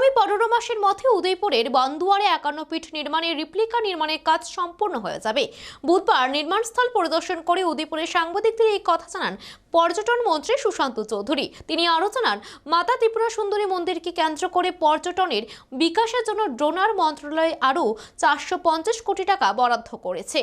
আগামী পনেরো মাসের মধ্যে উদয়পুরের বন্দুয়ারে একান্ন পিঠ নির্মাণের রিপ্লিকা নির্মাণের কাজ সম্পূর্ণ হয়ে যাবে। বুধবার নির্মাণস্থল পরিদর্শন করে উদয়পুরের সাংবাদিকদের এই কথা জানান পর্যটন মন্ত্রী সুশান্ত চৌধুরী। তিনি আরও জানান, মাতা ত্রিপুরা সুন্দরী মন্দিরকে কেন্দ্র করে পর্যটনের বিকাশের জন্য ডোনার মন্ত্রণালয় আরও চারশো পঞ্চাশ কোটি টাকা বরাদ্দ করেছে।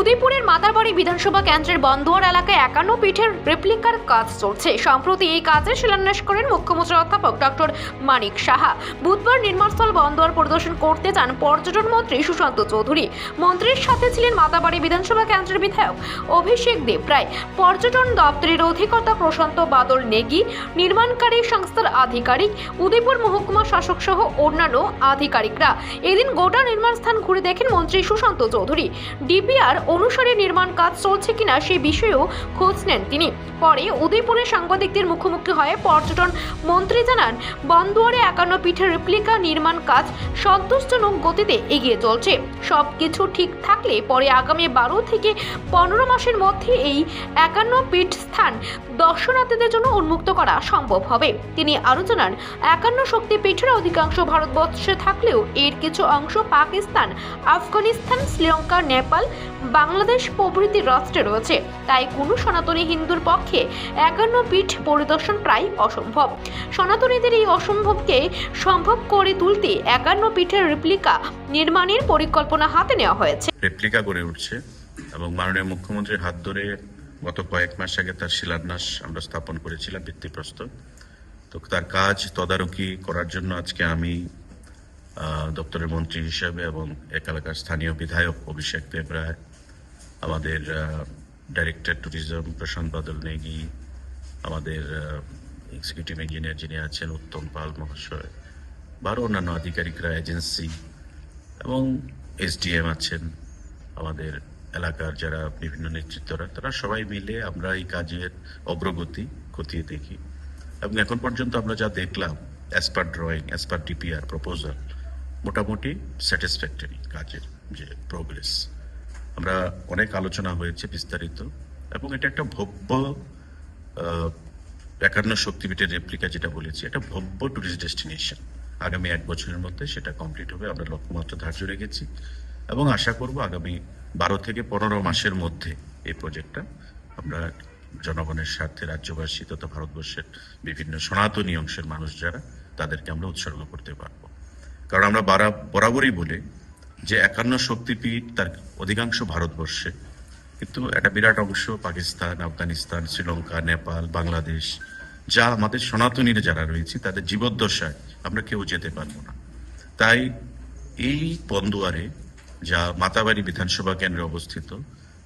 উদয়পুরের মাতারবাড়ি বিধানসভা কেন্দ্রের বন্দোয়ার এলাকায় একান্ন পিঠের রেপ্লিকার কাজ চলছে। সম্প্রতি এই কাজের শিলান্যাস করেন মুখ্যমন্ত্রী অধ্যাপক ডক্টর মানিক সাহা। বুধবার নির্মাণস্থল বন্দোয়ার পরিদর্শন করতে যান পর্যটন মন্ত্রী সুশান্ত চৌধুরী। মন্ত্রীর সাথে ছিলেন মাতাবাড়ি বিধানসভা কেন্দ্রের বিধায়ক অভিষেক দেব রায় পর্যটন দপ্তরের অধিকর্তা প্রশান্ত বাদল নেগি, নির্মাণকারী সংস্থার আধিকারিক উদয়পুর মহকুমা শাসক সহ অন্যান্য আধিকারিকরা। এদিন গোটা নির্মাণ স্থান ঘুরে দেখেন মন্ত্রী সুশান্ত চৌধুরী। ডিপিআর অনুসারে নির্মাণ কাজ চলছে কিনা সে বিষয়েও খোঁজ নেন তিনি। পরে উদয়পুরের সাংবাদিকদের মুখোমুখি হয়ে পর্যটন মন্ত্রী জানান, বন্দুয়ারে একান্ন পিঠের রেপ্লিকা নির্মাণ কাজ সন্তোষজনক গতিতে এগিয়ে চলছে। সব কিছু ঠিক থাকলে পরে আগামী বারো থেকে পনেরো মাসের মধ্যে এই একান্ন পিঠ স্থান দর্শনার্থীদের জন্য উন্মুক্ত করা সম্ভব হবে। তিনি আরও জানান, একান্ন শক্তি পীঠের অধিকাংশ ভারতবর্ষে থাকলেও এর কিছু অংশ পাকিস্তান, আফগানিস্তান, শ্রীলঙ্কা, নেপাল বাংলাদেশ প্রভৃতি রাষ্ট্রে রয়েছে, তাই কোনো সনাতনী হিন্দুর পক্ষে একান্ন পীঠ পরিদর্শন প্রায় অসম্ভব। সনাতনীদের এই অসম্ভবকে সম্ভব করে তুলতে একান্ন পীঠের রেপ্লিকা নির্মাণের পরিকল্পনা হাতে নেওয়া হয়েছে। রেপ্লিকা গড়ে উঠছে এবং মাননীয় মুখ্যমন্ত্রীর হাত ধরে গত কয়েক মাস আগে তার শিলান্যাস আমরা স্থাপন করেছিলাম ভিত্তিপ্রস্তর। তো তার কাজ তদারকি করার জন্য আজকে আমি দপ্তরের মন্ত্রী হিসাবে এবং এক এলাকার স্থানীয় বিধায়ক অভিষেক দেব রায় আমাদের ডাইরেক্টর ট্যুরিজম প্রশান্ত বাদল নেগি, আমাদের এক্সিকিউটিভ ইঞ্জিনিয়ার যিনি আছেন উত্তম পাল মহাশয় বা আরও অন্যান্য আধিকারিকরা, এজেন্সি এবং এসডিএম আছেন আমাদের এলাকার যারা বিভিন্ন নেতৃত্বরা, তারা সবাই মিলে আমরা এই কাজের অগ্রগতি খতিয়ে দেখি। এবং এখন পর্যন্ত আমরা যা দেখলাম as per drawing as per DPR proposal মোটামুটি স্যাটিসফ্যাক্টরি কাজের যে প্রোগ্রেস আমরা অনেক আলোচনা হয়েছে বিস্তারিত, এবং এটা একটা ভব্য একান্ন শক্তিপীঠের রেপ্লিকা যেটা বলেছি, এটা ভব্য টুরিস্ট ডেস্টিনেশন আগামী এক বছরের মধ্যে সেটা কমপ্লিট হবে, আমরা লক্ষ্যমাত্রা ধার্য রেখেছি, এবং আশা করব আগামী বারো থেকে পনেরো মাসের মধ্যে এই প্রজেক্টটা আমরা জনগণের স্বার্থে রাজ্যবাসী তথা ভারতবর্ষের বিভিন্ন সনাতনী অংশের মানুষ যারা, তাদেরকে আমরা উৎসর্গ করতে পারব। কারণ আমরা বারা- বরাবরই বলি যে একান্ন শক্তিপীঠ তার অধিকাংশ ভারতবর্ষে। কিন্তু একটা বিরাট অংশ পাকিস্তান, আফগানিস্তান, শ্রীলঙ্কা, নেপাল, বাংলাদেশ, যা আমাদের সনাতনীরা যারা রয়েছে, তাদের জীবদ্দশায় আমরা কেউ যেতে পারব না। তাই এই বন্দুয়ারে যা মাতাবাড়ি বিধানসভা কেন্দ্রে অবস্থিত,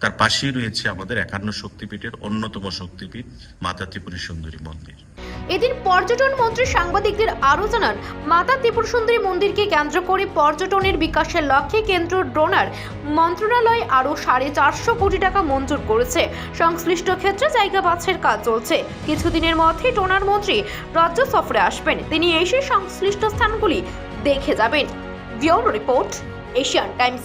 তার পাশেই রয়েছে আমাদের একান্ন শক্তিপীঠের অন্যতম শক্তিপীঠ, মাতা ত্রিপুরী সুন্দরী মন্দির। এদিন পর্যটন মন্ত্রী সাংবাদিকদের আরও জানান, মাতা ত্রিপুর সুন্দরী মন্দিরকে কেন্দ্র করে পর্যটনের বিকাশের লক্ষ্যে কেন্দ্র ডোনার মন্ত্রণালয় আরও সাড়ে চারশো কোটি টাকা মঞ্জুর করেছে। সংশ্লিষ্ট ক্ষেত্রে জায়গা বাছাইয়ের কাজ চলছে। কিছুদিনের মধ্যে ডোনার মন্ত্রী রাজ্য সফরে আসবেন। তিনি এসে সংশ্লিষ্ট স্থানগুলি দেখে যাবেন। Bureau report, Asian Times.